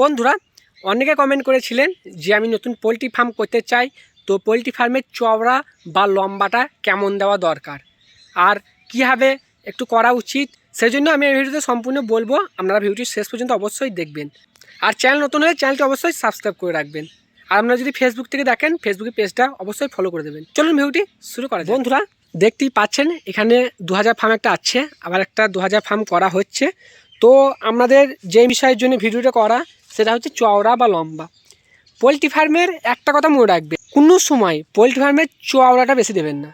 বন্ধুরা, অনেকে কমেন্ট করেছিলেন যে আমি নতুন পোলট্রি ফার্ম করতে চাই, তো পোলট্রি ফার্মের চওড়া বা লম্বাটা কেমন দেওয়া দরকার? আর কীভাবে একটু করা উচিত? সেই জন্য আমি এই ভিডিওতে সম্পূর্ণ বলব। আপনারা ভিডিওটি শেষ পর্যন্ত অবশ্যই দেখবেন। আর চ্যানেল নতুন হলে চ্যানেলটি অবশ্যই সাবস্ক্রাইব করে রাখবেন। আর আপনারা যদি ফেসবুক থেকে দেখেন ফেসবুকের পেজটা অবশ্যই ফলো করে দেবেন। চলুন ভিডিওটি শুরু করা। বন্ধুরা, দেখতেই পাচ্ছেন, এখানে দু হাজার ফার্ম একটা আছে, আবার একটা দু হাজার ফার্ম করা হচ্ছে। তো আমাদের যে বিষয়ের জন্য ভিডিওটা করা সেটা হচ্ছে চওড়া বা লম্বা। পোলট্রি ফার্মের একটা কথা মনে রাখবে, কোনো সময় পোলট্রি ফার্মের চওড়াটা বেশি দেবেন না।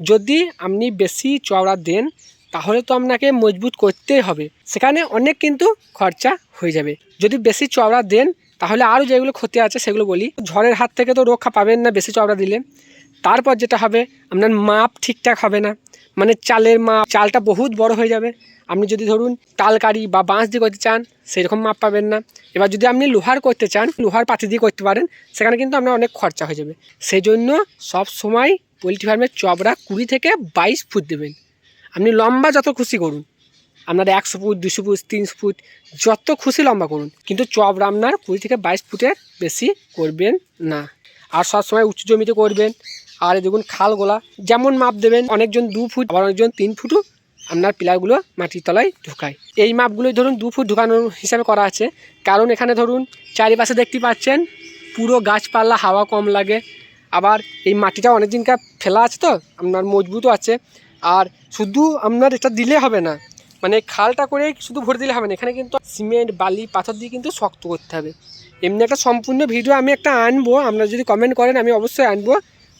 যদি আপনি বেশি চওড়া দেন, তাহলে তো আপনাকে মজবুত করতেই হবে। সেখানে অনেক কিন্তু খরচা হয়ে যাবে। যদি বেশি চওড়া দেন, তাহলে আরও যেগুলো ক্ষতি আছে সেগুলো বলি। ঝড়ের হাত থেকে তো রক্ষা পাবেন না বেশি চওড়া দিলে। তারপর যেটা হবে, আপনার মাপ ঠিকঠাক হবে না। মানে চালের মাপ, চালটা বহুত বড় হয়ে যাবে। আপনি যদি ধরুন তালকারি বা বাঁশ দিয়ে করতে চান, সেরকম মাপ পাবেন না। এবার যদি আপনি লোহার করতে চান, লোহার পাতি দিয়ে করতে পারেন, সেখানে কিন্তু আপনার অনেক খরচা হয়ে যাবে। সেই জন্য সব সময় পোলট্রি ফার্মের চবড়া কুড়ি থেকে বাইশ ফুট দেবেন। আপনি লম্বা যত খুশি করুন। আপনার একশো ফুট, দুশো ফুট, তিনশো ফুট, যত খুশি লম্বা করুন। কিন্তু চবড়া আপনার কুড়ি থেকে বাইশ ফুটের বেশি করবেন না। আর সবসময় উঁচু জমিতে করবেন। আর দেখুন খালগোলা যেমন মাপ দেবেন, অনেকজন দু ফুট, আবার অনেকজন তিন ফুটও আপনার পিলারগুলো মাটির তলায় ঢুকায়। এই মাপগুলোই ধরুন দু ফুট ঢুকানোর হিসাবে করা আছে। কারণ এখানে ধরুন চারিপাশে দেখতে পাচ্ছেন, পুরো গাছপালা, হাওয়া কম লাগে। আবার এই মাটিটা অনেক দিনকার ফেলা আছে তো, আপনার মজবুতও আছে। আর শুধু আপনার এটা দিলে হবে না মানে খালটা করে শুধু ভরে দিলে হবে না। এখানে কিন্তু সিমেন্ট, বালি, পাথর দিয়ে কিন্তু শক্ত করতে হবে। এমনি একটা সম্পূর্ণ ভিডিও আমি একটা আনব, আপনারা যদি কমেন্ট করেন আমি অবশ্যই আনব।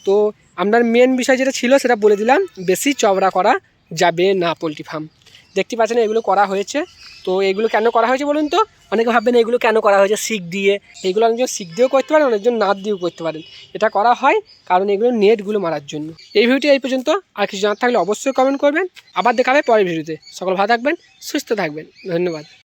তো আপনার মেন বিষয় যেটা ছিল সেটা বলে দিলাম, বেশি চওড়া করা। যাবে না পোলট্রি ফার্ম। দেখতে পাচ্ছেন, এগুলো করা হয়েছে। তো এগুলো কেন করা হয়েছে বলুন তো? অনেকে ভাববেন এগুলো কেন করা হয়েছে? শিখ দিয়ে। এগুলো অনেকজন শিখ দিয়েও করতে পারেন, অনেকজন নাদ দিয়েও করতে পারেন। এটা করা হয় কারণ এগুলো নেটগুলো মারার জন্য। এই ভিডিওটি এই পর্যন্ত। আর কিছু জানার থাকলে অবশ্যই কমেন্ট করবেন। আবার দেখাবে পরের ভিডিওতে। সকল ভালো থাকবেন, সুস্থ থাকবেন। ধন্যবাদ।